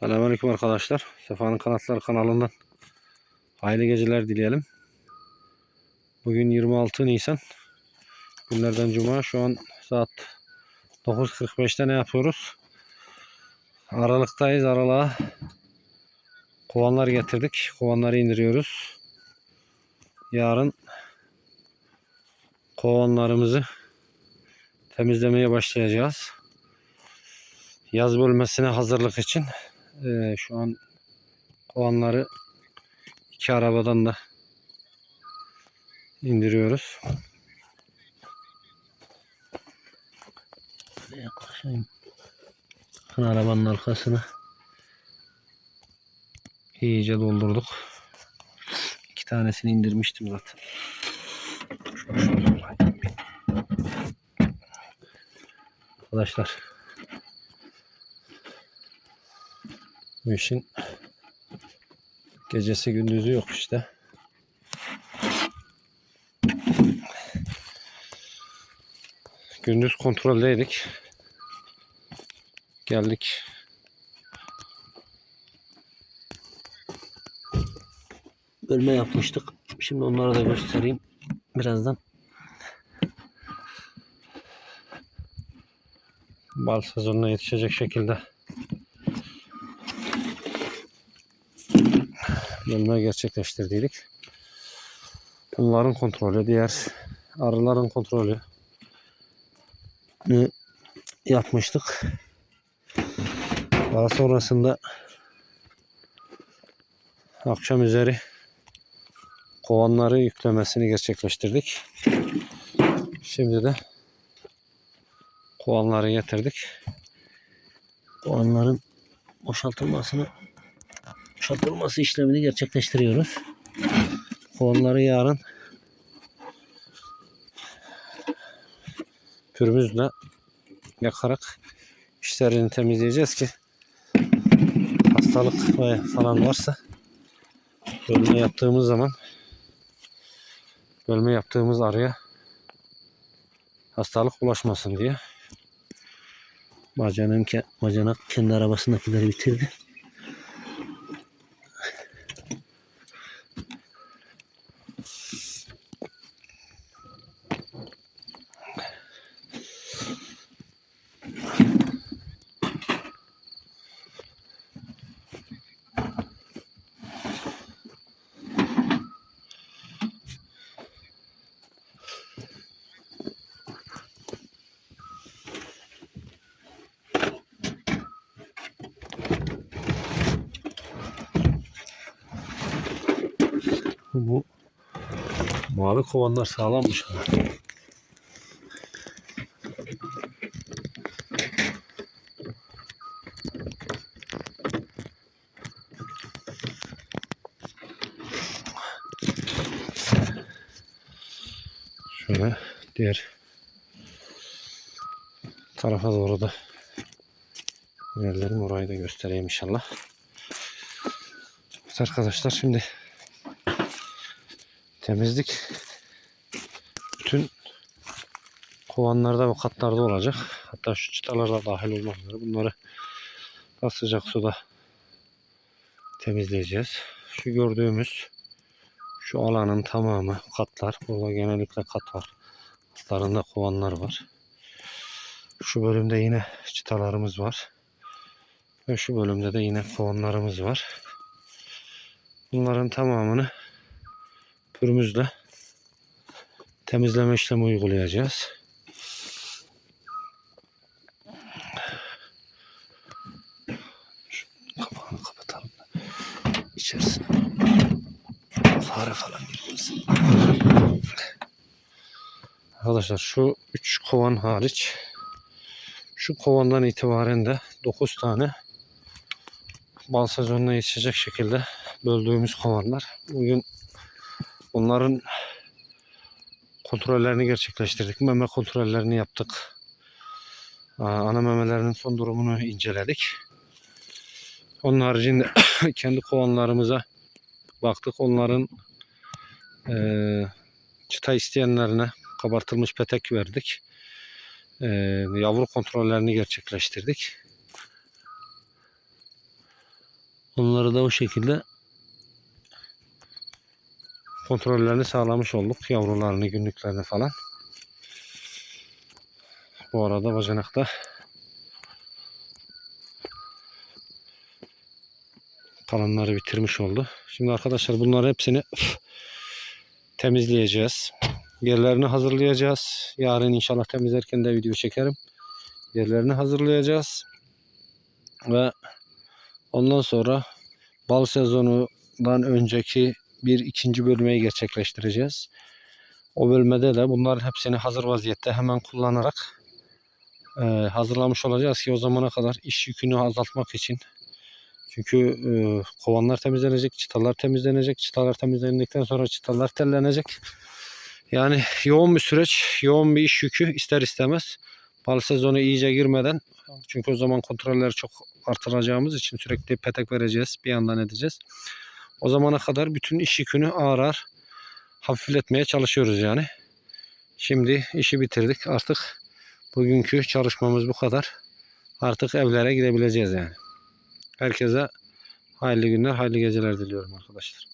Selamünaleyküm arkadaşlar. Sefa'nın Kanatları kanalından hayırlı geceler dileyelim. Bugün 26 Nisan. Günlerden Cuma. Şu an saat 9.45'te ne yapıyoruz? Aralıktayız. Aralığa kovanlar getirdik. Kovanları indiriyoruz. Yarın kovanlarımızı temizlemeye başlayacağız. Yaz bölmesine hazırlık için ee, şu an kovanları iki arabadan da indiriyoruz. Yaklaşayım. Bakın arabanın arkasını iyice doldurduk. İki tanesini indirmiştim zaten. Arkadaşlar Bu işin gecesi gündüzü yok işte. Gündüz kontroldeydik. Geldik. Bölme yapmıştık. Şimdi onları da göstereyim birazdan. Bal sezonuna yetişecek şekilde bölme gerçekleştirdiydik. Bunların kontrolü, diğer arıların kontrolü yapmıştık. Daha sonrasında akşam üzeri kovanları yüklemesini gerçekleştirdik. Şimdi de kovanları getirdik. Kovanların boşaltılmasını boşaltılması işlemini gerçekleştiriyoruz. Kovanları yarın pürmüzle yakarak işlerini temizleyeceğiz ki hastalık falan varsa bölme yaptığımız zaman bölme yaptığımız araya hastalık bulaşmasın diye bacanım ke bacanak kendi arabasındakileri bitirdi. Bu mavi kovanlar sağlammış. Şöyle diğer tarafa doğru da ilerlerim orayı da göstereyim inşallah. Evet arkadaşlar şimdi temizlik bütün kovanlarda ve katlarda olacak. Hatta şu çıtalar da dahil olmak üzere bunları da sıcak suda temizleyeceğiz. Şu gördüğümüz şu alanın tamamı katlar. Burada genellikle kat var. Katlarında kovanlar var. Şu bölümde yine çıtalarımız var. Ve şu bölümde de yine kovanlarımız var. Bunların tamamını pürmüzle temizleme işlemi uygulayacağız. Şu kapağını kapatalım da içerisine fare falan girmesin. Arkadaşlar şu 3 kovan hariç şu kovandan itibaren de 9 tane bal sezonuna yetişecek şekilde böldüğümüz kovanlar. Bugün Onların kontrollerini gerçekleştirdik. Meme kontrollerini yaptık. Aa, Ana memelerinin son durumunu inceledik. Onun haricinde kendi kovanlarımıza baktık. Onların e, çıta isteyenlerine kabartılmış petek verdik. E, yavru kontrollerini gerçekleştirdik. Onları da o şekilde kontrollerini sağlamış olduk. Yavrularını, günlüklerini falan. Bu arada bacanakta kalanları bitirmiş oldu. Şimdi arkadaşlar bunların hepsini temizleyeceğiz. Yerlerini hazırlayacağız. Yarın inşallah temizlerken de video çekerim. Yerlerini hazırlayacağız. Ve ondan sonra bal sezonundan önceki bir ikinci bölmeyi gerçekleştireceğiz. O bölmede de bunların hepsini hazır vaziyette hemen kullanarak e, hazırlamış olacağız ki o zamana kadar iş yükünü azaltmak için. Çünkü e, kovanlar temizlenecek, çıtalar temizlenecek, çıtalar temizlendikten sonra çıtalar tellenecek. Yani yoğun bir süreç, yoğun bir iş yükü ister istemez. Bal sezonu iyice girmeden çünkü o zaman kontrolleri çok artıracağımız için sürekli petek vereceğiz, bir yandan edeceğiz. O zamana kadar bütün iş yükünü ağır ağır hafifletmeye çalışıyoruz yani. Şimdi işi bitirdik. Artık bugünkü çalışmamız bu kadar. Artık evlere gidebileceğiz yani. Herkese hayırlı günler, hayırlı geceler diliyorum arkadaşlar.